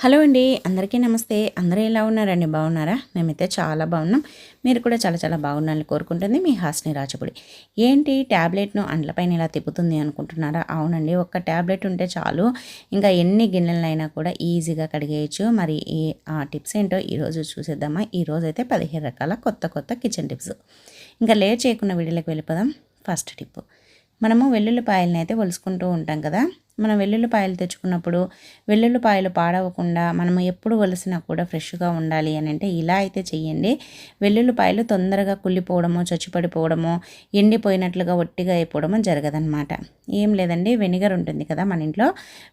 Hello అండి అందరికీ నమస్తే. అందరూ ఎలా ఉన్నారండి? బాగున్నారా? మేమైతే చాలా బాగున్నాం. మీరు కూడా చాలా చాలా బాగున్నారని కోరుకుంటుంది మీ హాస్ని రాచపుడి ఏంటి ట్యాబ్లెట్ను అండ్లపైన ఇలా తిప్పుతుంది అనుకుంటున్నారా? అవునండి ఒక్క ట్యాబ్లెట్ ఉంటే చాలు. ఇంకా ఎన్ని గిన్నెలైనా కూడా ఈజీగా కడిగేయచ్చు. మరి ఈ ఆ టిప్స్ ఏంటో ఈరోజు చూసేద్దామా? ఈరోజు అయితే పదిహేను రకాల కొత్త కొత్త కిచెన్ టిప్స్. ఇంకా లేట్ చేయకుండా వీడియోలోకి వెళ్ళిపోదాం. First tip. మనము వెల్లుల్లిపాయలని అయితే ఒలుసుకుంటూ ఉంటాం కదా? మనం వెల్లుల్లిపాయలు తెచ్చుకున్నప్పుడు వెల్లుల్లిపాయలు పాడవకుండా మనం ఎప్పుడు వలసినా కూడా ఫ్రెష్గా ఉండాలి అని అంటే ఇలా అయితే చెయ్యండి. వెల్లుల్లిపాయలు తొందరగా కుళ్ళిపోవడమో చచ్చిపడిపోవడమో ఎండిపోయినట్లుగా ఒట్టిగా అయిపోవడమో జరగదనమాట ఏం లేదండి వెనిగర్ ఉంటుంది కదా మన ఇంట్లో.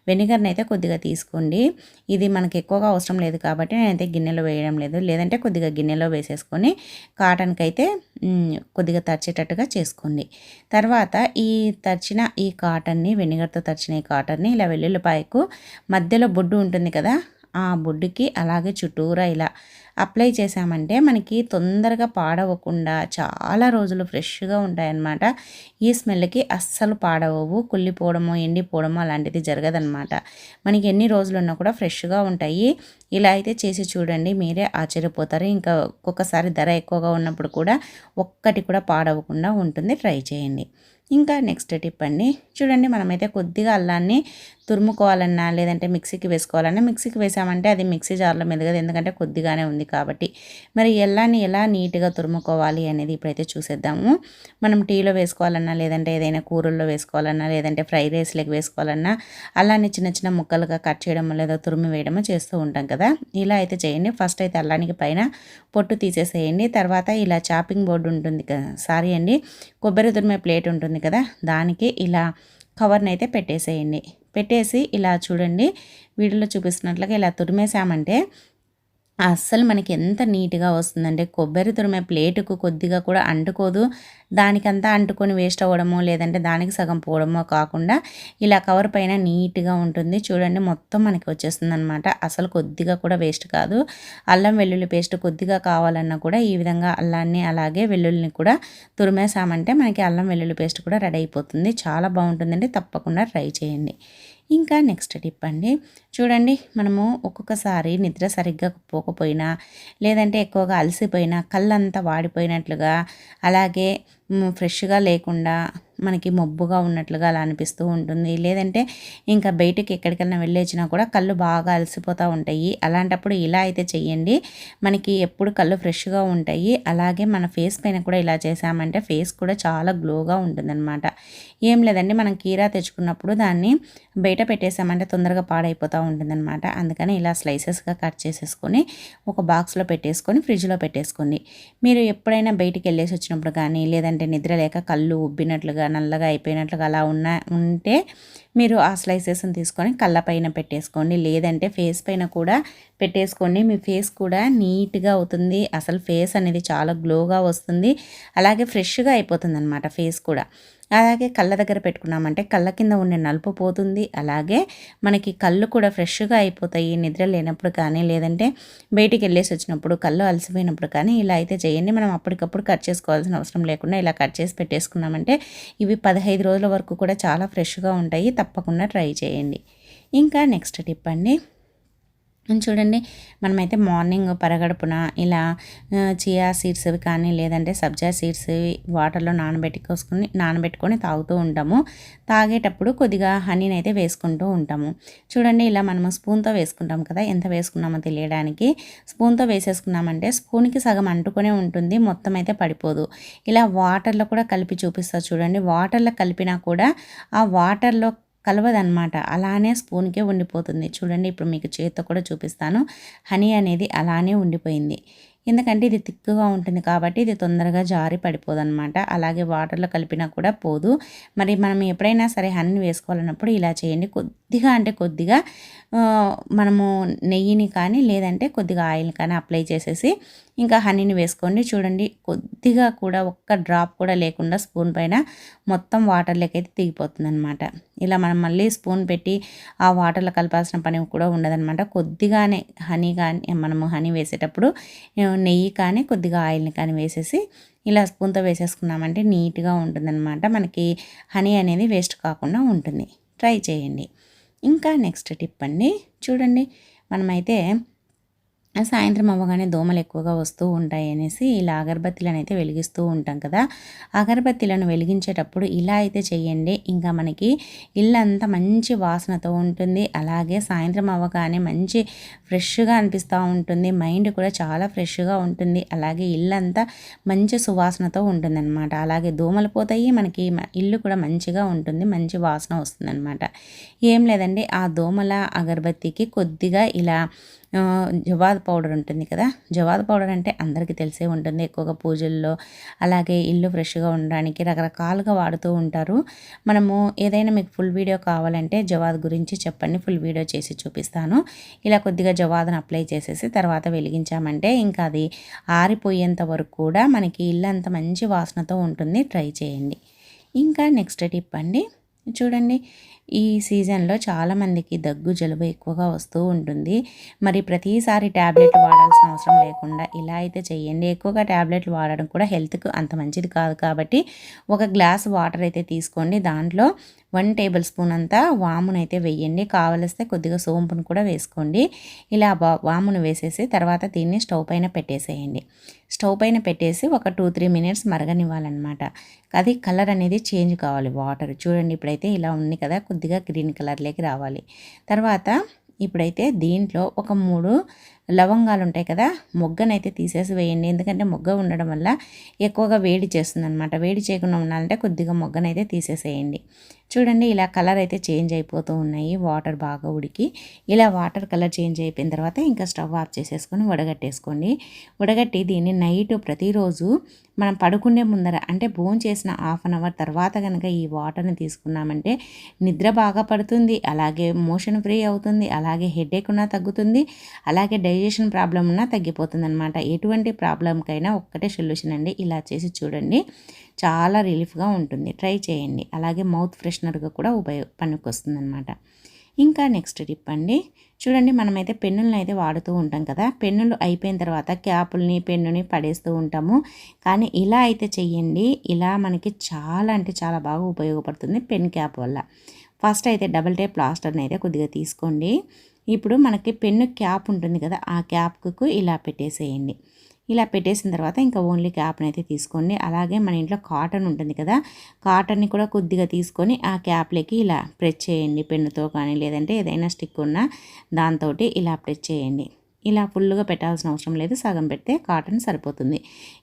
వెనిగర్ని అయితే కొద్దిగా తీసుకోండి. ఇది మనకి ఎక్కువగా అవసరం లేదు కాబట్టి నేనైతే గిన్నెలో వేయడం లేదు. లేదంటే కొద్దిగా గిన్నెలో వేసేసుకొని కాటన్కి అయితే కొద్దిగా తరిచేటట్టుగా చేసుకోండి. తర్వాత ఈ తరిచిన ఈ కాటన్ని వెనిగర్తో తరిచిన ఈ వాటర్ని ఇలా వెల్లుల్లిపాయకు మధ్యలో బొడ్డు ఉంటుంది కదా ఆ బొడ్డుకి అలాగే చుట్టూరా ఇలా అప్లై చేసామంటే మనకి తొందరగా పాడవకుండా చాలా రోజులు ఫ్రెష్గా ఉంటాయన్నమాట. ఈ స్మెల్కి అస్సలు పాడవవు కుళ్ళిపోవడమో ఎండిపోవడమో అలాంటిది జరగదనమాట మనకి ఎన్ని రోజులు ఉన్నా కూడా ఫ్రెష్గా ఉంటాయి. ఇలా అయితే చేసి చూడండి మీరే ఆశ్చర్యపోతారు. ఇంకా ఒక్కొక్కసారి ధర ఎక్కువగా ఉన్నప్పుడు కూడా ఒక్కటి కూడా పాడవకుండా ఉంటుంది. ట్రై చేయండి. ఇంకా నెక్స్ట్ టిప్ అండి. చూడండి మనమైతే కొద్దిగా అల్లాన్ని తురుముకోవాలన్నా లేదంటే మిక్సీకి వేసుకోవాలన్నా మిక్సీకి వేసామంటే అది మిక్సీ జార్లో మెదగదు ఎందుకంటే కొద్దిగానే ఉంది కాబట్టి. మరి ఎల్లాన్ని ఎలా నీట్గా తురుముకోవాలి అనేది ఇప్పుడైతే చూసేద్దాము. మనం టీలో వేసుకోవాలన్నా లేదంటే ఏదైనా కూరల్లో వేసుకోవాలన్నా లేదంటే ఫ్రై రైస్లోకి వేసుకోవాలన్నా అలానే చిన్న చిన్న ముక్కలుగా కట్ చేయడము లేదా తురుము వేయడము చేస్తూ ఉంటాం కదా. ఇలా అయితే చేయండి. ఫస్ట్ అయితే అల్లానికి పైన పొట్టు తీసేసేయండి. తర్వాత ఇలా చాపింగ్ బోర్డు ఉంటుంది కదా సారీ అండి కొబ్బరి తురిమే ప్లేట్ ఉంటుంది కదా దానికి ఇలా కవర్ని అయితే పెట్టేసేయండి. పెట్టేసి ఇలా చూడండి. వీడియోలో చూపిస్తున్నట్లుగా ఇలా తురిమేసామంటే అస్సలు మనకి ఎంత నీట్గా వస్తుందంటే కొబ్బరి తురిమే ప్లేటుకు కొద్దిగా కూడా అంటుకోదు. దానికంతా అంటుకొని వేస్ట్ అవ్వడమో లేదంటే దానికి సగం పోవడమో కాకుండా ఇలా కవర్ పైన నీట్గా ఉంటుంది. చూడండి మొత్తం మనకి వచ్చేస్తుంది అనమాట అసలు కొద్దిగా కూడా వేస్ట్ కాదు. అల్లం వెల్లుల్లి పేస్ట్ కొద్దిగా కావాలన్నా కూడా ఈ విధంగా అల్లాన్ని అలాగే వెల్లుల్లిని కూడా తురిమేసామంటే మనకి అల్లం వెల్లుల్లి పేస్ట్ కూడా రెడీ అయిపోతుంది. చాలా బాగుంటుందండి. తప్పకుండా ట్రై చేయండి. ఇంకా నెక్స్ట్ టిప్ అండి. చూడండి మనము ఒక్కొక్కసారి నిద్ర సరిగ్గా పోకపోయినా లేదంటే ఎక్కువగా అలసిపోయినా కళ్ళంతా వాడిపోయినట్లుగా అలాగే ఫ్రెష్గా లేకుండా మనకి మబ్బుగా ఉన్నట్లుగా అలా అనిపిస్తూ ఉంటుంది. లేదంటే ఇంకా బయటికి ఎక్కడికైనా వెళ్ళేచ్చినా కూడా కళ్ళు బాగా అలసిపోతూ ఉంటాయి. అలాంటప్పుడు ఇలా అయితే చెయ్యండి. మనకి ఎప్పుడు కళ్ళు ఫ్రెష్గా ఉంటాయి. అలాగే మన ఫేస్ పైన కూడా ఇలా చేసామంటే ఫేస్ కూడా చాలా గ్లోగా ఉంటుందన్నమాట. ఏం లేదండి మనం కీరా తెచ్చుకున్నప్పుడు దాన్ని బయట పెట్టేసామంటే తొందరగా పాడైపోతూ ఉంటుందన్నమాట. అందుకని ఇలా స్లైసెస్గా కట్ చేసేసుకొని ఒక బాక్స్లో పెట్టేసుకొని ఫ్రిడ్జ్లో పెట్టేసుకోండి మీరు ఎప్పుడైనా బయటికి వెళ్ళేసి వచ్చినప్పుడు కానీ లేదంటే అంటే నిద్ర లేక కళ్ళు ఉబ్బినట్లుగా నల్లగా అయిపోయినట్లుగా అలా ఉన్న ఉంటే మీరు ఆ స్లైసెస్ని తీసుకొని కళ్ళ పైన పెట్టేసుకోండి. లేదంటే ఫేస్ పైన కూడా పెట్టేసుకోండి. మీ ఫేస్ కూడా నీట్గా అవుతుంది. అసలు ఫేస్ అనేది చాలా గ్లోగా వస్తుంది. అలాగే ఫ్రెష్గా అయిపోతుంది అనమాట ఫేస్ కూడా. అలాగే కళ్ళ దగ్గర పెట్టుకున్నామంటే కళ్ళ కింద ఉండే నలుపు పోతుంది. అలాగే మనకి కళ్ళు కూడా ఫ్రెష్గా అయిపోతాయి నిద్ర లేనప్పుడు కానీ లేదంటే బయటికి వెళ్ళేసి వచ్చినప్పుడు కళ్ళు అలసిపోయినప్పుడు కానీ ఇలా అయితే చేయండి. మనం అప్పటికప్పుడు కట్ చేసుకోవాల్సిన అవసరం లేకుండా ఇలా కట్ చేసి పెట్టేసుకున్నామంటే ఇవి పదహైదు రోజుల వరకు కూడా చాలా ఫ్రెష్గా ఉంటాయి. తప్పకుండా ట్రై చేయండి. ఇంకా నెక్స్ట్ టిప్ అండి. చూడండి మనమైతే మార్నింగ్ పరగడుపున ఇలా చియా సీడ్స్ కానీ లేదంటే సబ్జా సీడ్స్ వాటర్లో నానబెట్టుకోసుకుని నానబెట్టుకొని తాగుతూ ఉంటాము. తాగేటప్పుడు కొద్దిగా హనీని అయితే వేసుకుంటూ ఉంటాము. చూడండి ఇలా మనము స్పూన్తో వేసుకుంటాం కదా ఎంత వేసుకున్నామో తెలియడానికి. స్పూన్తో వేసేసుకున్నామంటే స్పూన్కి సగం అంటుకొనే ఉంటుంది మొత్తం అయితే పడిపోదు. ఇలా వాటర్లో కూడా కలిపి చూపిస్తా చూడండి వాటర్లో కలిపినా కూడా ఆ వాటర్లో కలవదనమాట అలానే స్పూన్కే ఉండిపోతుంది. చూడండి ఇప్పుడు మీకు చేతితో కూడా చూపిస్తాను. హనీ అనేది అలానే ఉండిపోయింది. ఎందుకంటే ఇది తిక్కుగా ఉంటుంది కాబట్టి ఇది తొందరగా జారి పడిపోదు అనమాట అలాగే వాటర్లో కలిపినా కూడా పోదు. మరి మనం ఎప్పుడైనా సరే హనీ వేసుకోవాలన్నప్పుడు ఇలా చేయండి. కొద్దిగా అంటే కొద్దిగా మనము నెయ్యిని కానీ లేదంటే కొద్దిగా ఆయిల్ కానీ అప్లై చేసేసి ఇంకా హనీని వేసుకోండి. చూడండి కొద్దిగా కూడా ఒక్క డ్రాప్ కూడా లేకుండా స్పూన్ పైన మొత్తం వాటర్లోకి అయితే దిగిపోతుంది అనమాట ఇలా మనం మళ్ళీ స్పూన్ పెట్టి ఆ వాటర్లో కలపాల్సిన పని కూడా ఉండదనమాట కొద్దిగానే హనీ కానీ మనము హనీ వేసేటప్పుడు నెయ్యి కానీ కొద్దిగా ఆయిల్ని కానీ వేసేసి ఇలా స్పూన్తో వేసేసుకున్నామంటే నీట్గా ఉంటుందన్నమాట. మనకి హనీ అనేది వేస్ట్ కాకుండా ఉంటుంది. ట్రై చేయండి. ఇంకా నెక్స్ట్ టిప్ అండి. చూడండి మనమైతే సాయంత్రం అవ్వగానే దోమలు ఎక్కువగా వస్తూ ఉంటాయి అనేసి ఇలా అగరబత్తిలను అయితే వెలిగిస్తూ ఉంటాం కదా. అగరబత్తిలను వెలిగించేటప్పుడు ఇలా అయితే చేయండి ఇంకా మనకి ఇల్లంతా మంచి వాసనతో ఉంటుంది. అలాగే సాయంత్రం అవ్వగానే మంచి ఫ్రెష్గా అనిపిస్తూ ఉంటుంది. మైండ్ కూడా చాలా ఫ్రెష్గా ఉంటుంది. అలాగే ఇల్లంతా మంచి సువాసనతో ఉంటుంది అనమాట అలాగే దోమలు పోతాయి. మనకి ఇల్లు కూడా మంచిగా ఉంటుంది. మంచి వాసన వస్తుంది అనమాట ఏం లేదండి. ఆ దోమల అగరబత్తికి కొద్దిగా ఇలా జవాద్ పౌడర్ ఉంటుంది కదా. జవాద్ పౌడర్ అంటే అందరికీ తెలిసే ఉంటుంది. ఎక్కువగా పూజల్లో అలాగే ఇల్లు ఫ్రెష్గా ఉండడానికి రకరకాలుగా వాడుతూ ఉంటారు. మనము ఏదైనా మీకు ఫుల్ వీడియో కావాలంటే జవాద్ గురించి చెప్పండి. ఫుల్ వీడియో చేసి చూపిస్తాను. ఇలా కొద్దిగా జవాద్ను అప్లై చేసేసి తర్వాత వెలిగించామంటే ఇంకా అది ఆరిపోయేంత వరకు కూడా మనకి ఇల్లు అంత మంచి వాసనతో ఉంటుంది. ట్రై చేయండి. ఇంకా నెక్స్ట్ టిప్ అండి. చూడండి. ఈ సీజన్లో చాలామందికి దగ్గు జలుబు ఎక్కువగా వస్తూ ఉంటుంది. మరి ప్రతిసారి ట్యాబ్లెట్ వాడాల్సిన అవసరం లేకుండా ఇలా అయితే చేయండి. ఎక్కువగా ట్యాబ్లెట్లు వాడడం కూడా హెల్త్కు అంత మంచిది కాదు కాబట్టి ఒక గ్లాస్ వాటర్ అయితే తీసుకోండి. దాంట్లో వన్ టేబుల్ స్పూన్ అంతా వామునైతే వేయండి. కావలిస్తే కొద్దిగా సోంపును కూడా వేసుకోండి. ఇలా వామును వేసేసి తర్వాత దీన్ని స్టవ్ పైన పెట్టేసేయండి. స్టవ్ పైన పెట్టేసి ఒక టూ త్రీ మినిట్స్ మరగనివ్వాలన్నమాట. అది కలర్ అనేది చేంజ్ కావాలి వాటర్. చూడండి ఇప్పుడైతే ఇలా ఉంది కదా కొద్దిగా గ్రీన్ కలర్లోకి రావాలి. తర్వాత ఇప్పుడైతే దీంట్లో ఒక మూడు లవంగాలు ఉంటాయి కదా మొగ్గనైతే తీసేసి వేయండి. ఎందుకంటే మొగ్గ ఉండడం వల్ల ఎక్కువగా వేడి చేస్తుంది అనమాట వేడి చేయకుండా ఉండాలంటే కొద్దిగా మొగ్గనైతే తీసేసేయండి. చూడండి ఇలా కలర్ అయితే చేంజ్ అయిపోతూ ఉన్నాయి. వాటర్ బాగా ఉడికి ఇలా వాటర్ కలర్ చేంజ్ అయిపోయిన తర్వాత ఇంకా స్టవ్ ఆఫ్ చేసేసుకొని వడగట్టేసుకోండి. వడగట్టి దీన్ని నైట్ ప్రతిరోజు మనం పడుకునే ముందర అంటే భోజనం చేసిన హాఫ్ అన్ అవర్ తర్వాత కనుక ఈ వాటర్ని తీసుకున్నామంటే నిద్ర బాగా పడుతుంది అలాగే మోషన్ ఫ్రీ అవుతుంది అలాగే హెడేక్ ఉన్నా తగ్గుతుంది అలాగే డై డైజెషన్ ప్రాబ్లం ఉన్నా తగ్గిపోతుంది అనమాట ఎటువంటి ప్రాబ్లంకైనా ఒక్కటే సొల్యూషన్ అండి. ఇలా చేసి చూడండి. చాలా రిలీఫ్గా ఉంటుంది. ట్రై చేయండి. అలాగే మౌత్ ఫ్రెషనర్గా కూడా ఉపయోగ పనికొస్తుందనమాట ఇంకా నెక్స్ట్ టిప్ అండి. చూడండి మనమైతే పెన్నులను అయితే వాడుతూ ఉంటాం కదా. పెన్నులు అయిపోయిన తర్వాత క్యాపుల్ని పెన్నుని పడేస్తూ ఉంటాము. కానీ ఇలా అయితే చెయ్యండి. ఇలా మనకి చాలా అంటే చాలా బాగా ఉపయోగపడుతుంది పెన్ క్యాప్ వల్ల. ఫస్ట్ అయితే డబల్ టేప్ ప్లాస్టర్ని అయితే కొద్దిగా తీసుకోండి. ఇప్పుడు మనకి పెన్ను క్యాప్ ఉంటుంది కదా ఆ క్యాప్కు ఇలా పెట్టేసేయండి. ఇలా పెట్టేసిన తర్వాత ఇంకా ఓన్లీ క్యాప్ని అయితే తీసుకోండి. అలాగే మన ఇంట్లో కాటన్ ఉంటుంది కదా కాటన్ని కూడా కొద్దిగా తీసుకొని ఆ క్యాప్లోకి ఇలా ప్రెస్ చేయండి పెన్నుతో కానీ లేదంటే ఏదైనా స్టిక్ ఉన్న దాంతో ఇలా ప్రెస్ చేయండి. ఇలా ఫుల్గా పెట్టాల్సిన అవసరం లేదు సగం పెడితే కాటన్ సరిపోతుంది.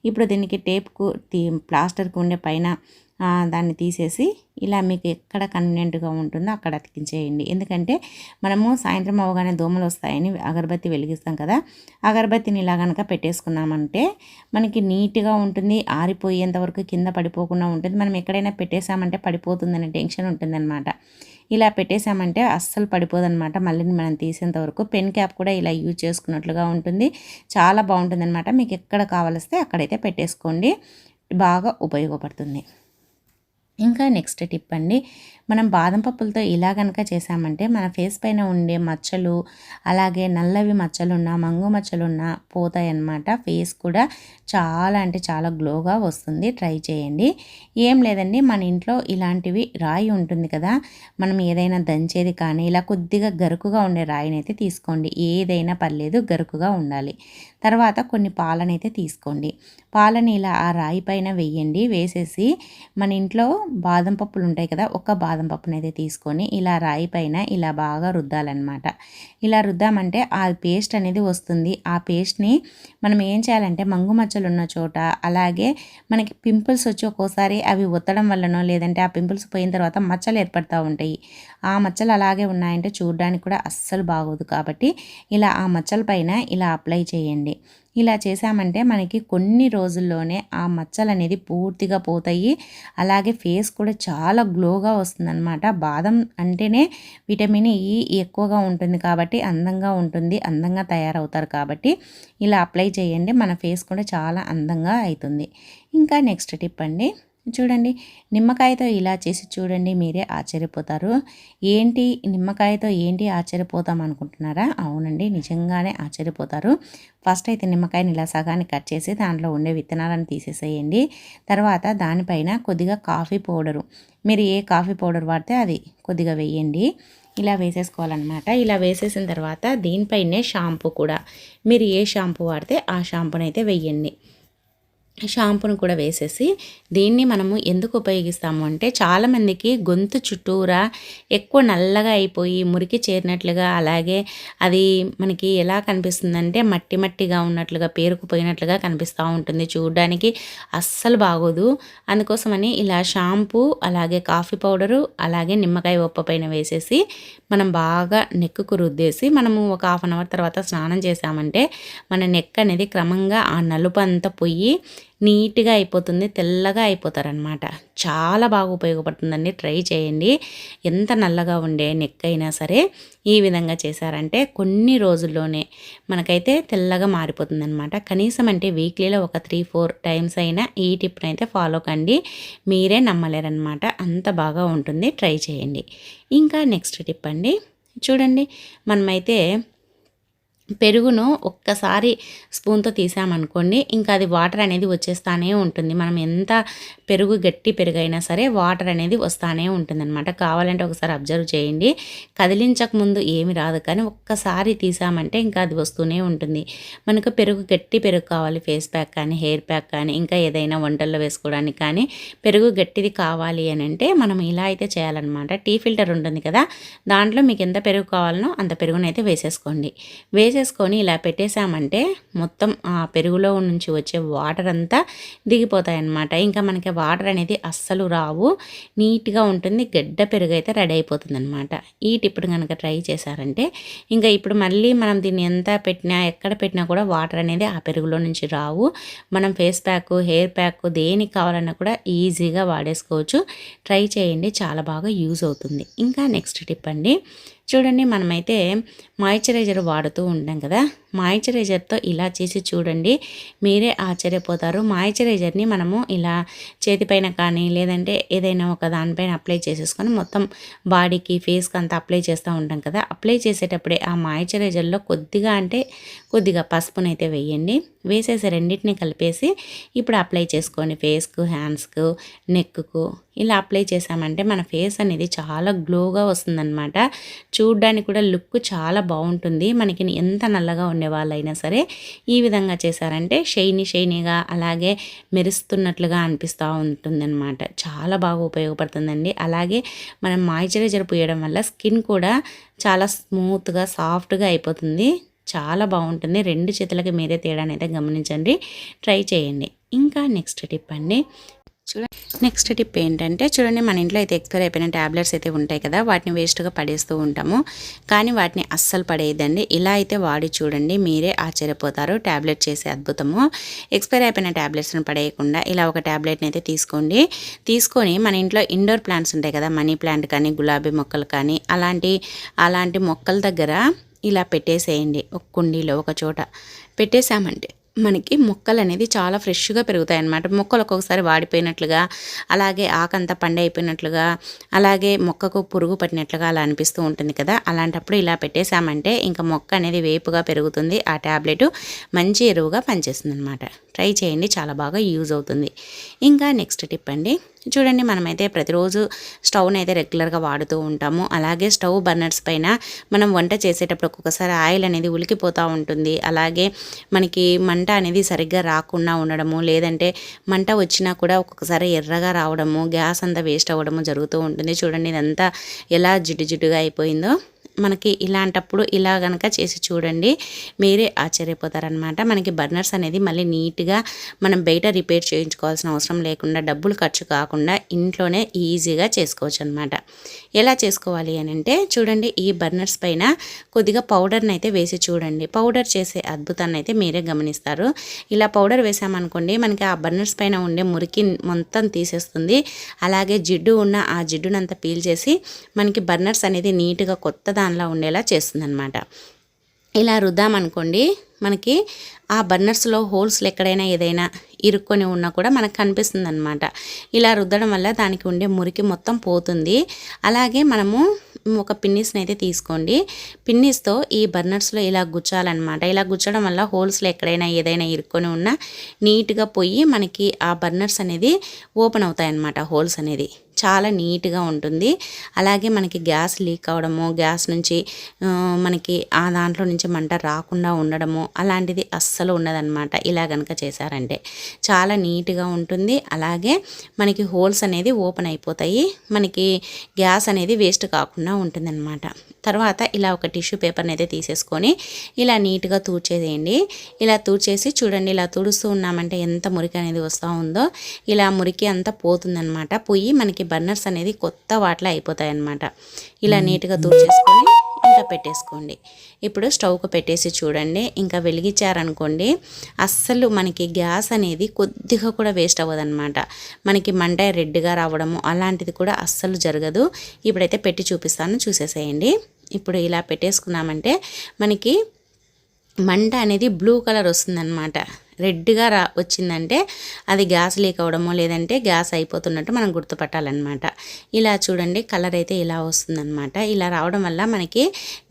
ఇప్పుడు దీనికి టేప్కు ప్లాస్టర్కు ఉండే పైన దాన్ని తీసేసి ఇలా మీకు ఎక్కడ కన్వీనియంట్గా ఉంటుందో అక్కడ అతికించేయండి. ఎందుకంటే మనము సాయంత్రం అవగానే దోమలు వస్తాయని అగరబత్తి వెలిగిస్తాం కదా అగరబత్తిని ఇలా కనుక పెట్టేసుకున్నామంటే మనకి నీట్గా ఉంటుంది ఆరిపోయేంత వరకు కింద పడిపోకుండా ఉంటుంది. మనం ఎక్కడైనా పెట్టేసామంటే పడిపోతుందనే టెన్షన్ ఉంటుందన్నమాట. ఇలా పెట్టేసామంటే అస్సలు పడిపోదన్నమాట. మళ్ళీ మనం తీసేంత వరకు పెన్ క్యాప్ కూడా ఇలా యూజ్ చేసుకున్నట్లుగా ఉంటుంది. చాలా బాగుంటుందన్నమాట. మీకు ఎక్కడ కావలిస్తే అక్కడైతే పెట్టేసుకోండి. బాగా ఉపయోగపడుతుంది. ఇంకా నెక్స్ట్ టిప్ అండి. మనం బాదం పప్పులతో ఇలా కనుక చేసామంటే మన ఫేస్ పైన ఉండే మచ్చలు అలాగే నల్లవి మచ్చలున్నా మంగు మచ్చలున్నా పోతాయి అన్నమాట ఫేస్ కూడా చాలా అంటే చాలా గ్లోగా వస్తుంది. ట్రై చేయండి. ఏం లేదండి మన ఇంట్లో ఇలాంటివి రాయి ఉంటుంది కదా మనం ఏదైనా దంచేది కానీ ఇలా కొద్దిగా గరుకుగా ఉండే రాయిని అయితే తీసుకోండి. ఏదైనా పర్లేదు గరుకుగా ఉండాలి. తర్వాత కొన్ని పాలనైతే తీసుకోండి. పాలని ఇలా ఆ రాయి పైన వేయండి. వేసేసి మన ఇంట్లో బాదం పప్పులు ఉంటాయి కదా ఒక బాదం పప్పునైతే అయితే తీసుకొని ఇలా రాయి పైన ఇలా బాగా రుద్దాలన్నమాట. ఇలా రుద్దామంటే ఆ పేస్ట్ అనేది వస్తుంది. ఆ పేస్ట్ని మనం ఏం చేయాలంటే మంగు మచ్చలు ఉన్న చోట అలాగే మనకి పింపుల్స్ వచ్చి ఒక్కోసారి అవి ఒత్తడం వల్లనో లేదంటే ఆ పింపుల్స్ పోయిన తర్వాత మచ్చలు ఏర్పడుతూ ఉంటాయి. ఆ మచ్చలు అలాగే ఉన్నాయంటే చూడడానికి కూడా అస్సలు బాగోదు కాబట్టి ఇలా ఆ మచ్చల పైన ఇలా అప్లై చేయండి. ఇలా చేసామంటే మనకి కొన్ని రోజుల్లోనే ఆ మచ్చలు అనేది పూర్తిగా పోతాయి. అలాగే ఫేస్ కూడా చాలా గ్లోగా వస్తుందన్నమాట. బాదం అంటేనే విటమిన్ ఈ ఎక్కువగా ఉంటుంది కాబట్టి అందంగా ఉంటుంది అందంగా తయారవుతారు కాబట్టి ఇలా అప్లై చేయండి. మన ఫేస్ కూడా చాలా అందంగా అవుతుంది ఇంకా నెక్స్ట్ టిప్ అండి. చూడండి నిమ్మకాయతో ఇలా చేసి చూడండి మీరే ఆశ్చర్యపోతారు. ఏంటి నిమ్మకాయతో ఏంటి ఆశ్చర్యపోతాం అనుకుంటున్నారా? అవునండి నిజంగానే ఆశ్చర్యపోతారు. ఫస్ట్ అయితే నిమ్మకాయని ఇలా సగాన్ని కట్ చేసి దాంట్లో ఉండే విత్తనాలను తీసేసేయండి. తర్వాత దానిపైన కొద్దిగా కాఫీ పౌడరు. మీరు ఏ కాఫీ పౌడర్ వాడితే అది కొద్దిగా వేయండి. ఇలా వేసేసుకోవాలన్నమాట. ఇలా వేసేసిన తర్వాత దీనిపైనే షాంపూ కూడా. మీరు ఏ షాంపూ వాడితే ఆ షాంపూని అయితే వెయ్యండి షాంపును కూడా వేసేసి దీన్ని మనము ఎందుకు ఉపయోగిస్తాము అంటే చాలామందికి గొంతు చుట్టూరా ఎక్కువ నల్లగా అయిపోయి మురికి చేరినట్లుగా అలాగే అది మనకి ఎలా కనిపిస్తుందంటే మట్టి మట్టిగా ఉన్నట్లుగా పేరుకుపోయినట్లుగా కనిపిస్తూ ఉంటుంది. చూడడానికి అస్సలు బాగోదు. అందుకోసమని ఇలా షాంపూ అలాగే కాఫీ పౌడరు అలాగే నిమ్మకాయ ఉప్ప పైన వేసేసి మనం బాగా నెక్కుకు రుద్దేసి మనము ఒక హాఫ్ అన్ అవర్ తర్వాత స్నానం చేసామంటే మన నెక్ అనేది క్రమంగా ఆ నలుపు అంతా పొయ్యి నీట్గా అయిపోతుంది తెల్లగా అయిపోతారనమాట చాలా బాగా ఉపయోగపడుతుందండి. ట్రై చేయండి. ఎంత నల్లగా ఉండే నెక్ అయినా సరే ఈ విధంగా చేశారంటే కొన్ని రోజుల్లోనే మనకైతే తెల్లగా మారిపోతుందనమాట కనీసం అంటే వీక్లీలో ఒక త్రీ ఫోర్ టైమ్స్ అయినా ఈ టిప్ని అయితే ఫాలో కండి. మీరే నమ్మలేరనమాట అంత బాగా ఉంటుంది. ట్రై చేయండి. ఇంకా నెక్స్ట్ టిప్ అండి. చూడండి. మనమైతే పెరుగును ఒక్కసారి స్పూన్తో తీసామనుకోండి ఇంకా అది వాటర్ అనేది వచ్చేస్తానే ఉంటుంది. మనం ఎంత పెరుగు గట్టి పెరుగు అయినా సరే వాటర్ అనేది వస్తానే ఉంటుందనమాట కావాలంటే ఒకసారి అబ్జర్వ్ చేయండి. కదిలించక ముందు ఏమి రాదు కానీ ఒక్కసారి తీసామంటే ఇంకా అది వస్తూనే ఉంటుంది. మనకు పెరుగు గట్టి పెరుగు కావాలి ఫేస్ ప్యాక్ కానీ హెయిర్ ప్యాక్ కానీ ఇంకా ఏదైనా వంటల్లో వేసుకోవడానికి కానీ పెరుగు గట్టిది కావాలి అని అంటే మనం ఇలా అయితే చేయాలన్నమాట. టీ ఫిల్టర్ ఉంటుంది కదా దాంట్లో మీకు ఎంత పెరుగు కావాలనో అంత పెరుగునైతే వేసేసుకోండి. వేసి చేసుకొని ఇలా పెట్టేశామంటే మొత్తం ఆ పెరుగులో నుంచి వచ్చే వాటర్ అంతా దిగిపోతాయన్నమాట. ఇంకా మనకి వాటర్ అనేది అస్సలు రావు. నీట్గా ఉంటుంది. గడ్డ పెరుగు అయితే రెడీ అయిపోతుంది అనమాట ఈ టిప్పుడు కనుక ట్రై చేశారంటే ఇంకా ఇప్పుడు మళ్ళీ మనం దీన్ని ఎంత పెట్టినా ఎక్కడ పెట్టినా కూడా వాటర్ అనేది ఆ పెరుగులో నుంచి రావు. మనం ఫేస్ ప్యాక్ హెయిర్ ప్యాక్ దేనికి కావాలన్నా కూడా ఈజీగా వాడేసుకోవచ్చు. ట్రై చేయండి. చాలా బాగా యూజ్ అవుతుంది. ఇంకా నెక్స్ట్ టిప్ అండి. చూడండి మనమైతే మాయిశ్చరైజర్ వాడుతూ ఉంటాం కదా. మాయిశ్చరైజర్తో ఇలా చేసి చూడండి. మీరే ఆశ్చర్యపోతారు. మాయిశ్చరైజర్ని మనము ఇలా చేతిపైన కానీ లేదంటే ఏదైనా ఒక దానిపైన అప్లై చేసేసుకొని మొత్తం బాడీకి ఫేస్కి అంతా అప్లై చేస్తూ ఉంటాం కదా. అప్లై చేసేటప్పుడే ఆ మాయిశ్చరైజర్లో కొద్దిగా అంటే కొద్దిగా పసుపునైతే వేయండి. వేసేసి రెండింటిని కలిపేసి ఇప్పుడు అప్లై చేసుకోండి. ఫేస్కు హ్యాండ్స్కు నెక్కు ఇలా అప్లై చేసామంటే మన ఫేస్ అనేది చాలా గ్లోగా వస్తుందన్నమాట. చూడ్డానికి కూడా లుక్ చాలా బాగుంటుంది. మనకి ఎంత నల్లగా ఉండే వాళ్ళైనా సరే ఈ విధంగా చేశారంటే షైనీ షైనీగా అలాగే మెరుస్తున్నట్లుగా అనిపిస్తూ ఉంటుందన్నమాట. చాలా బాగా ఉపయోగపడుతుందండి. అలాగే మనం మాయిశ్చరైజర్ పూయడం వల్ల స్కిన్ కూడా చాలా స్మూత్గా సాఫ్ట్గా అయిపోతుంది. చాలా బాగుంటుంది. రెండు చేతులకి మీరే తేడానైతే గమనించండి. ట్రై చేయండి. ఇంకా నెక్స్ట్ టిప్ అండి. చూడండి. నెక్స్ట్ టిప్ ఏంటంటే చూడండి మన ఇంట్లో అయితే ఎక్స్పైర్ అయిపోయిన ట్యాబ్లెట్స్ అయితే ఉంటాయి కదా వాటిని వేస్ట్గా పడేస్తూ ఉంటాము. కానీ వాటిని అస్సలు పడేయద్దండి. ఇలా అయితే వాడి చూడండి మీరే ఆశ్చర్యపోతారు. ట్యాబ్లెట్ చేసే అద్భుతము. ఎక్స్పైర్ అయిపోయిన ట్యాబ్లెట్స్ని పడేయకుండా ఇలా ఒక ట్యాబ్లెట్ని అయితే తీసుకోండి. తీసుకొని మన ఇంట్లో ఇండోర్ ప్లాంట్స్ ఉంటాయి కదా మనీ ప్లాంట్ కానీ గులాబీ మొక్కలు కానీ అలాంటి అలాంటి మొక్కల దగ్గర ఇలా పెట్టేసేయండి. ఒక కుండీలో ఒక చోట పెట్టేశామంటే. మనకి మొక్కలు అనేది చాలా ఫ్రెష్గా పెరుగుతాయి అన్నమాట మొక్కలు ఒక్కొక్కసారి వాడిపోయినట్లుగా అలాగే ఆకంతా పండి అయిపోయినట్లుగా అలాగే మొక్కకు పురుగు పట్టినట్లుగా అలా అనిపిస్తూ ఉంటుంది కదా. అలాంటప్పుడు ఇలా పెట్టేశామంటే ఇంకా మొక్క అనేది వేపుగా పెరుగుతుంది. ఆ ట్యాబ్లెట్ మంచి ఎరువుగా పనిచేస్తుంది అనమాట ట్రై చేయండి చాలా బాగా యూజ్ అవుతుంది. ఇంకా నెక్స్ట్ టిప్ అండి. చూడండి మనమైతే ప్రతిరోజు స్టవ్ని అయితే రెగ్యులర్గా వాడుతూ ఉంటాము. అలాగే స్టవ్ బర్నర్స్ పైన మనం వంట చేసేటప్పుడు ఒక్కొక్కసారి ఆయిల్ అనేది ఉలికిపోతూ ఉంటుంది. అలాగే మనకి మంట అనేది సరిగ్గా రాకుండా ఉండడము లేదంటే మంట వచ్చినా కూడా ఒక్కొక్కసారి ఎర్రగా రావడము గ్యాస్ అంతా వేస్ట్ అవ్వడము జరుగుతూ ఉంటుంది. చూడండి ఇదంతా ఎలా జిడ్డు జిడ్డుగా అయిపోయిందో. మనకి ఇలాంటప్పుడు ఇలా కనుక చేసి చూడండి మీరే ఆశ్చర్యపోతారనమాట మనకి బర్నర్స్ అనేది మళ్ళీ నీట్గా మనం బయట రిపేర్ చేయించుకోవాల్సిన అవసరం లేకుండా డబ్బులు ఖర్చు కాకుండా ఇంట్లోనే ఈజీగా చేసుకోవచ్చు అనమాట ఎలా చేసుకోవాలి అని అంటే చూడండి ఈ బర్నర్స్ పైన కొద్దిగా పౌడర్ని అయితే వేసి చూడండి. పౌడర్ చేసే అద్భుతాన్ని అయితే మీరే గమనిస్తారు. ఇలా పౌడర్ వేసామనుకోండి మనకి ఆ బర్నర్స్ పైన ఉండే మురికి మొత్తం తీసేస్తుంది. అలాగే జిడ్డు ఉన్న ఆ జిడ్డునంతా పీల్ చేసి మనకి బర్నర్స్ అనేది నీట్గా కొత్త దానిలో ఉండేలా చేస్తుందన్నమాట. ఇలా రుద్దామనుకోండి మనకి ఆ బర్నర్స్లో హోల్స్లు ఎక్కడైనా ఏదైనా ఇరుక్కొని ఉన్నా కూడా మనకు కనిపిస్తుంది అనమాట ఇలా రుద్దడం వల్ల దానికి ఉండే మురికి మొత్తం పోతుంది. అలాగే మనము ఒక పిన్నిస్ని అయితే తీసుకోండి. పిన్నిస్తో ఈ బర్నర్స్లో ఇలా గుచ్చాలన్నమాట. ఇలా గుచ్చడం వల్ల హోల్స్లో ఎక్కడైనా ఏదైనా ఇరుక్కొని ఉన్నా నీట్గా పోయి మనకి ఆ బర్నర్స్ అనేది ఓపెన్ అవుతాయి అన్నమాట హోల్స్ అనేది. చాలా నీట్గా ఉంటుంది. అలాగే మనకి గ్యాస్ లీక్ అవ్వడము గ్యాస్ నుంచి మనకి ఆ దాంట్లో నుంచి మంట రాకుండా ఉండడము అలాంటిది అస్సలు ఉండదన్నమాట. ఇలా కనుక చేశారంటే చాలా నీట్గా ఉంటుంది. అలాగే మనకి హోల్స్ అనేది ఓపెన్ అయిపోతాయి. మనకి గ్యాస్ అనేది వేస్ట్ కాకుండా ఉంటుందన్నమాట. తర్వాత ఇలా ఒక టిష్యూ పేపర్ని అయితే తీసేసుకొని ఇలా నీట్గా తూడ్చేసేయండి. ఇలా తూడ్చేసి చూడండి ఇలా తుడుస్తూ ఉన్నామంటే ఎంత మురికి అనేది వస్తూ ఉందో ఇలా మురికి అంతా పోతుందన్నమాట. పోయి మనకి బర్నర్స్ అనేది కొత్త వాటిలో అయిపోతాయి అన్నమాట ఇలా నీట్గా తూర్చేసుకొని ఇంకా పెట్టేసుకోండి. ఇప్పుడు స్టవ్కు పెట్టేసి చూడండి. ఇంకా వెలిగించారనుకోండి అస్సలు మనకి గ్యాస్ అనేది కొద్దిగా కూడా వేస్ట్ అవ్వదన్నమాట. మనకి మంట రెడ్గా రావడము అలాంటిది కూడా అస్సలు జరగదు. ఇప్పుడైతే పెట్టి చూపిస్తాను చూసేసేయండి. ఇప్పుడు ఇలా పెట్టేసుకున్నామంటే మనకి మంట అనేది బ్లూ కలర్ వస్తుందన్నమాట. రెడ్గా రా వచ్చిందంటే అది గ్యాస్ లీక్ అవడమో లేదంటే గ్యాస్ అయిపోతున్నట్టు మనం గుర్తుపట్టాలన్నమాట. ఇలా చూడండి కలర్ అయితే ఇలా వస్తుందన్నమాట. ఇలా రావడం వల్ల మనకి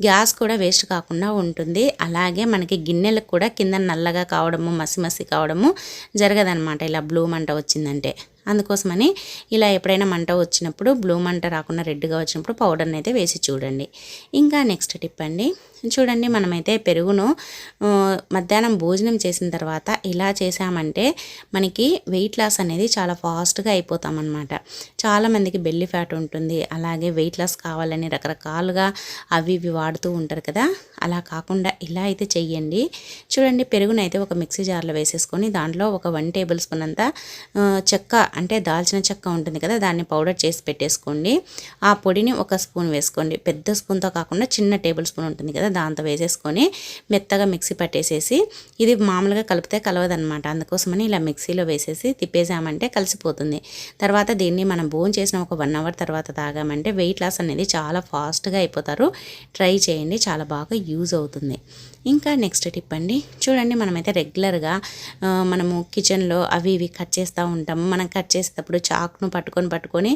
గ్యాస్ కూడా వేస్ట్ కాకుండా ఉంటుంది. అలాగే మనకి గిన్నెలకు కూడా కింద నల్లగా కావడము మసి మసి కావడము జరగదన్నమాట. ఇలా బ్లూ మంట వచ్చిందంటే. అందుకోసమని ఇలా ఎప్పుడైనా మంట వచ్చినప్పుడు బ్లూ మంట రాకుండా రెడ్గా వచ్చినప్పుడు పౌడర్ని అయితే వేసి చూడండి. ఇంకా నెక్స్ట్ టిప్ అండి. చూడండి మనమైతే పెరుగును మధ్యాహ్నం భోజనం చేసిన తర్వాత ఇలా చేసామంటే మనకి వెయిట్ లాస్ అనేది చాలా ఫాస్ట్గా అయిపోతామన్నమాట. చాలామందికి బెల్లి ఫ్యాట్ ఉంటుంది అలాగే వెయిట్ లాస్ కావాలని రకరకాలుగా అవి ఇవి వాడుతూ ఉంటారు కదా. అలా కాకుండా ఇలా అయితే చెయ్యండి. చూడండి పెరుగునైతే ఒక మిక్సీ జార్లో వేసేసుకొని దాంట్లో ఒక వన్ టేబుల్ స్పూన్ అంతా చెక్క అంటే దాల్చిన చెక్క ఉంటుంది కదా దాన్ని పౌడర్ చేసి పెట్టేసుకోండి. ఆ పొడిని ఒక స్పూన్ వేసుకోండి. పెద్ద స్పూన్తో కాకుండా చిన్న టేబుల్ స్పూన్ ఉంటుంది కదా దాంతో వేసేసుకొని మెత్తగా మిక్సీ పట్టేసేసి ఇది మామూలుగా కలిపితే కలవదనమాట అందుకోసమని ఇలా మిక్సీలో వేసేసి తిప్పేసామంటే కలిసిపోతుంది. తర్వాత దీన్ని మనం భోజనం చేసిన ఒక వన్ అవర్ తర్వాత తాగామంటే వెయిట్ లాస్ అనేది చాలా ఫాస్ట్గా అయిపోతారు. ట్రై చేయండి చాలా బాగా యూజ్ అవుతుంది. ఇంకా నెక్స్ట్ టిప్ అండి చూడండి మనమైతే రెగ్యులర్గా మనము కిచెన్లో అవి ఇవి కట్ చేస్తూ ఉంటాము మనం కట్ చేసేటప్పుడు చాక్ను పట్టుకొని పట్టుకొని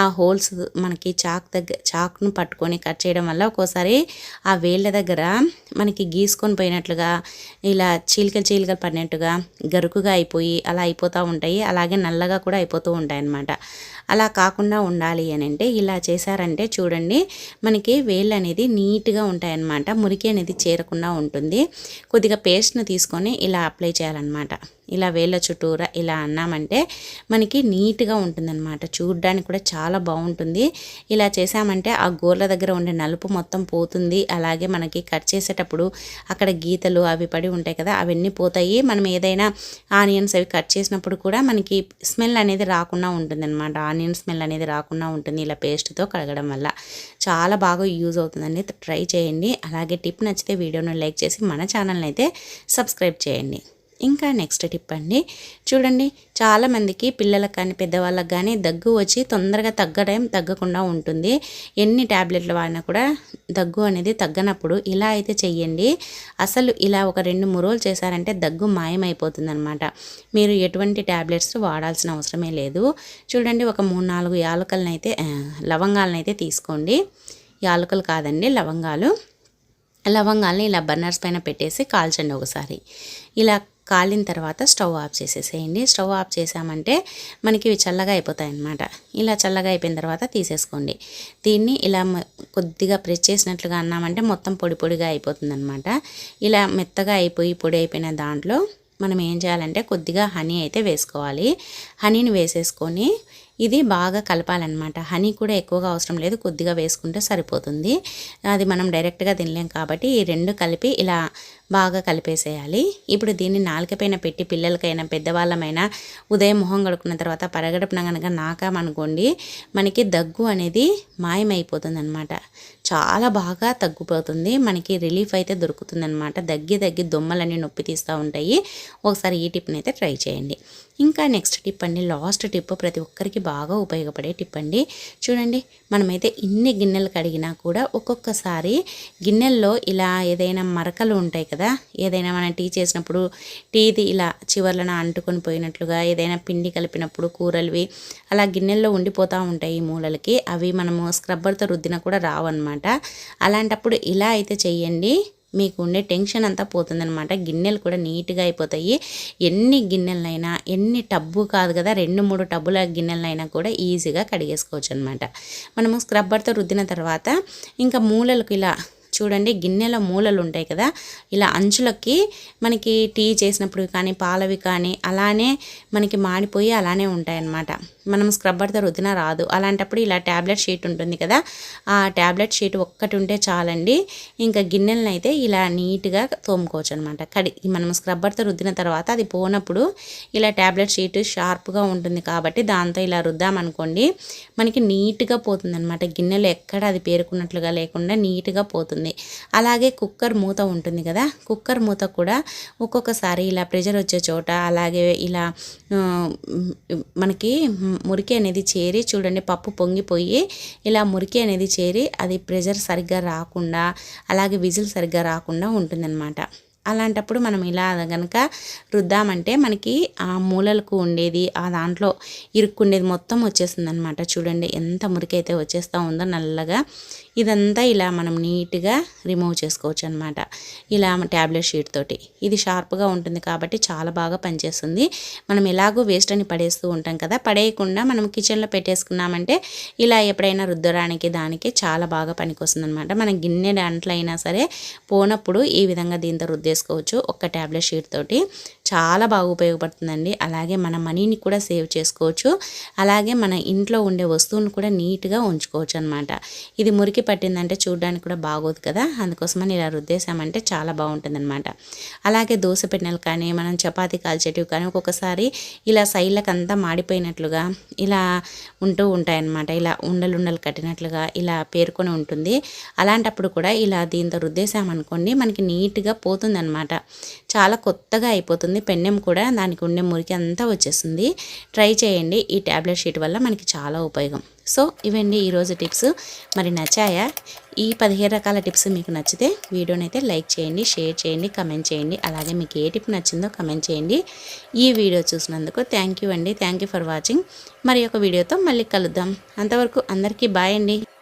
ఆ హోల్స్ మనకి చాక్ దగ్గర చాక్ను పట్టుకొని కట్ చేయడం వల్ల ఒక్కోసారి ఆ వేళ్ళ దగ్గర మనకి గీసుకొని పోయినట్లుగా ఇలా చీలికలు చీలికలు పడినట్టుగా గరుకుగా అయిపోయి అలా అయిపోతూ ఉంటాయి. అలాగే నల్లగా కూడా అయిపోతూ ఉంటాయి అన్నమాట. అలా కాకుండా ఉండాలి అని అంటే ఇలా చేశారంటే చూడండి మనకి వేళ్ళు అనేది నీట్గా ఉంటాయన్నమాట మురికి అనేది చేరకుండా ఉంటుంది. కొద్దిగా పేస్ట్ను తీసుకొని ఇలా అప్లై చేయాలన్నమాట. ఇలా వేళ్ళ చుట్టూరా ఇలా అన్నామంటే మనకి నీట్గా ఉంటుందన్నమాట. చూడడానికి కూడా చాలా బాగుంటుంది. ఇలా చేసామంటే ఆ గోర్ల దగ్గర ఉండే నలుపు మొత్తం పోతుంది. అలాగే మనకి కట్ చేసేటప్పుడు అక్కడ గీతలు అవి పడి ఉంటాయి కదా అవన్నీ పోతాయి. మనం ఏదైనా ఆనియన్స్ అవి కట్ చేసినప్పుడు కూడా మనకి స్మెల్ అనేది రాకుండా ఉంటుందన్నమాట. ఆనియన్ స్మెల్ అనేది రాకుండా ఉంటుంది ఇలా పేస్ట్తో కడగడం వల్ల. చాలా బాగా యూజ్ అవుతుందండి. ట్రై చేయండి. అలాగే టిప్ నచ్చితే వీడియోను లైక్ చేసి మన ఛానల్ని అయితే సబ్స్క్రైబ్ చేయండి. ఇంకా నెక్స్ట్ టిప్ అండి. చూడండి చాలామందికి పిల్లలకు కానీ పెద్దవాళ్ళకి కానీ దగ్గు వచ్చి తొందరగా తగ్గడం తగ్గకుండా ఉంటుంది. ఎన్ని ట్యాబ్లెట్లు వాడినా కూడా దగ్గు అనేది తగ్గనప్పుడు ఇలా అయితే చెయ్యండి. అసలు ఇలా ఒక రెండు మూడు రోజులు చేశారంటే దగ్గు మాయమైపోతుంది అనమాట మీరు ఎటువంటి ట్యాబ్లెట్స్ వాడాల్సిన అవసరమే లేదు. చూడండి ఒక మూడు నాలుగు యాలకలనైతే లవంగాలనైతే తీసుకోండి. యాలకులు కాదండి లవంగాలు. లవంగాల్ని ఇలా బర్నర్స్ పైన పెట్టేసి కాల్చండి ఒకసారి. ఇలా కాలిన తర్వాత స్టవ్ ఆఫ్ చేసేసేయండి. స్టవ్ ఆఫ్ చేసామంటే మనకి ఇవి చల్లగా అయిపోతాయి అన్నమాట ఇలా చల్లగా అయిపోయిన తర్వాత తీసేసుకోండి. దీన్ని ఇలా కొద్దిగా ప్రెస్ చేసినట్లుగా అన్నామంటే మొత్తం పొడి పొడిగా అయిపోతుంది ఇలా మెత్తగా అయిపోయి పొడి అయిపోయిన దాంట్లో మనం ఏం చేయాలంటే కొద్దిగా హనీ అయితే వేసుకోవాలి. హనీని వేసేసుకొని ఇది బాగా కలపాలన్నమాట. హనీ కూడా ఎక్కువగా అవసరం లేదు. కొద్దిగా వేసుకుంటే సరిపోతుంది. అది మనం డైరెక్ట్గా తినలేం కాబట్టి ఈ రెండు కలిపి ఇలా బాగా కలిపేసేయాలి. ఇప్పుడు దీన్ని నాలుకపైన పెట్టి పిల్లలకైనా పెద్దవాళ్ళమైనా ఉదయం మొహం కడుక్కున్న తర్వాత పరగడుపున కనుక నాకామనుకోండి మనకి దగ్గు అనేది మాయమైపోతుంది అనమాట చాలా బాగా తగ్గిపోతుంది. మనకి రిలీఫ్ అయితే దొరుకుతుంది అనమాట దగ్గి దగ్గి దొమ్మలన్నీ నొప్పి తీస్తూ ఉంటాయి. ఒకసారి ఈ టిప్ని అయితే ట్రై చేయండి. ఇంకా నెక్స్ట్ టిప్ అండి లాస్ట్ టిప్ ప్రతి ఒక్కరికి బాగా ఉపయోగపడే టిప్ అండి. చూడండి మనమైతే ఇన్ని గిన్నెలు కడిగినా కూడా ఒక్కొక్కసారి గిన్నెల్లో ఇలా ఏదైనా మరకలు ఉంటాయి కదా ఏదైనా మనం టీ చేసినప్పుడు టీది ఇలా చివర్లన అంటుకొని పోయినట్లుగా ఏదైనా పిండి కలిపినప్పుడు కూరలువి అలా గిన్నెల్లో ఉండిపోతూ ఉంటాయి ఈ మూలలకి అవి మనము స్క్రబ్బర్తో రుద్దినా కూడా రావన్నమాట. అలాంటప్పుడు ఇలా అయితే చెయ్యండి. మీకు ఉండే టెన్షన్ అంతా పోతుందనమాట గిన్నెలు కూడా నీట్గా అయిపోతాయి. ఎన్ని గిన్నెలైనా ఎన్ని టబ్బు కాదు కదా రెండు మూడు టబ్బుల గిన్నెలైనా కూడా ఈజీగా కడిగేసుకోవచ్చు అనమాట మనము స్క్రబ్బర్తో రుద్దిన తర్వాత ఇంకా మూలలకు ఇలా చూడండి గిన్నెల మూలలు ఉంటాయి కదా ఇలా అంచులకి మనకి టీ చేసినప్పుడు కానీ పాలవి కానీ అలానే మనకి మాడిపోయి అలానే ఉంటాయి అన్నమాట మనం స్క్రబ్బర్తో రుద్దిన రాదు. అలాంటప్పుడు ఇలా ట్యాబ్లెట్ షీట్ ఉంటుంది కదా ఆ ట్యాబ్లెట్ షీట్ ఒక్కటి ఉంటే చాలండి. ఇంకా గిన్నెలను అయితే ఇలా నీట్గా తోముకోవచ్చు అనమాట కడి మనం స్క్రబ్బర్తో రుద్దిన తర్వాత అది పోనప్పుడు ఇలా ట్యాబ్లెట్ షీట్ షార్ప్గా ఉంటుంది కాబట్టి దాంతో ఇలా రుద్దామనుకోండి మనకి నీట్గా పోతుంది అనమాట గిన్నెలు ఎక్కడ అది పేరుకున్నట్లుగా లేకుండా నీట్గా పోతుంది. అలాగే కుక్కర్ మూత ఉంటుంది కదా కుక్కర్ మూత కూడా ఒక్కొక్కసారి ఇలా ప్రెషర్ వచ్చే చోట అలాగే ఇలా మనకి మురికి అనేది చేరి చూడండి పప్పు పొంగిపోయి ఇలా మురికి అనేది చేరి అది ప్రెషర్ సరిగ్గా రాకుండా అలాగే విజిల్ సరిగ్గా రాకుండా ఉంటుందన్నమాట. అలాంటప్పుడు మనం ఇలా కనుక రుద్దామంటే మనకి ఆ మూలలకు ఉండేది ఆ దాంట్లో ఇరుక్కుండేది మొత్తం వచ్చేస్తుంది అనమాట చూడండి ఎంత మురికైతే వచ్చేస్తూ ఉందో నల్లగా ఇదంతా ఇలా మనం నీట్గా రిమూవ్ చేసుకోవచ్చు అనమాట ఇలా ట్యాబ్లెట్ షీట్ తోటి. ఇది షార్ప్గా ఉంటుంది కాబట్టి చాలా బాగా పనిచేస్తుంది. మనం ఎలాగో వేస్ట్ అని పడేస్తూ ఉంటాం కదా పడేయకుండా మనం కిచెన్లో పెట్టేసుకున్నామంటే ఇలా ఎప్పుడైనా రుద్దడానికి దానికి చాలా బాగా పనికొస్తుంది అనమాట మన గిన్నె దాంట్లో అయినా సరే పోనప్పుడు ఈ విధంగా దీంతో రుద్దేసుకోవచ్చు ఒక్క ట్యాబ్లెట్ షీట్ తోటి. చాలా బాగా ఉపయోగపడుతుందండి. అలాగే మన మనీని కూడా సేవ్ చేసుకోవచ్చు. అలాగే మన ఇంట్లో ఉండే వస్తువులను కూడా నీట్గా ఉంచుకోవచ్చు అనమాట ఇది మురికి పట్టిందంటే చూడడానికి కూడా బాగోదు కదా. అందుకోసమని ఇలా రుద్దేశామంటే చాలా బాగుంటుంది అనమాట అలాగే దోశ పెట్టినలు కానీ మనం చపాతీ కాల్చేటివి కానీ ఒక్కొక్కసారి ఇలా సైడ్లకు అంతా మాడిపోయినట్లుగా ఇలా ఉంటూ ఉంటాయన్నమాట ఇలా ఉండలుండలు కట్టినట్లుగా ఇలా పేర్కొని ఉంటుంది. అలాంటప్పుడు కూడా ఇలా దీంతో రుద్దేశామనుకోండి మనకి నీట్గా పోతుందన్నమాట చాలా కొత్తగా అయిపోతుంది. పెన్నెం కూడా దానికి ఉండే మురికి అంతా వచ్చేస్తుంది. ట్రై చేయండి. ఈ ట్యాబ్లెట్ షీట్ వల్ల మనకి చాలా ఉపయోగం. సో ఇవండి ఈరోజు టిప్స్. మరి నచ్చాయా? ఈ పదిహేను రకాల టిప్స్ మీకు నచ్చితే వీడియోని అయితే లైక్ చేయండి షేర్ చేయండి కమెంట్ చేయండి. అలాగే మీకు ఏ టిప్ నచ్చిందో కమెంట్ చేయండి. ఈ వీడియో చూసినందుకు థ్యాంక్ యూ అండి. Thank you for watching. మరి ఒక వీడియోతో మళ్ళీ కలుద్దాం. అంతవరకు అందరికీ బాయ్ అండి.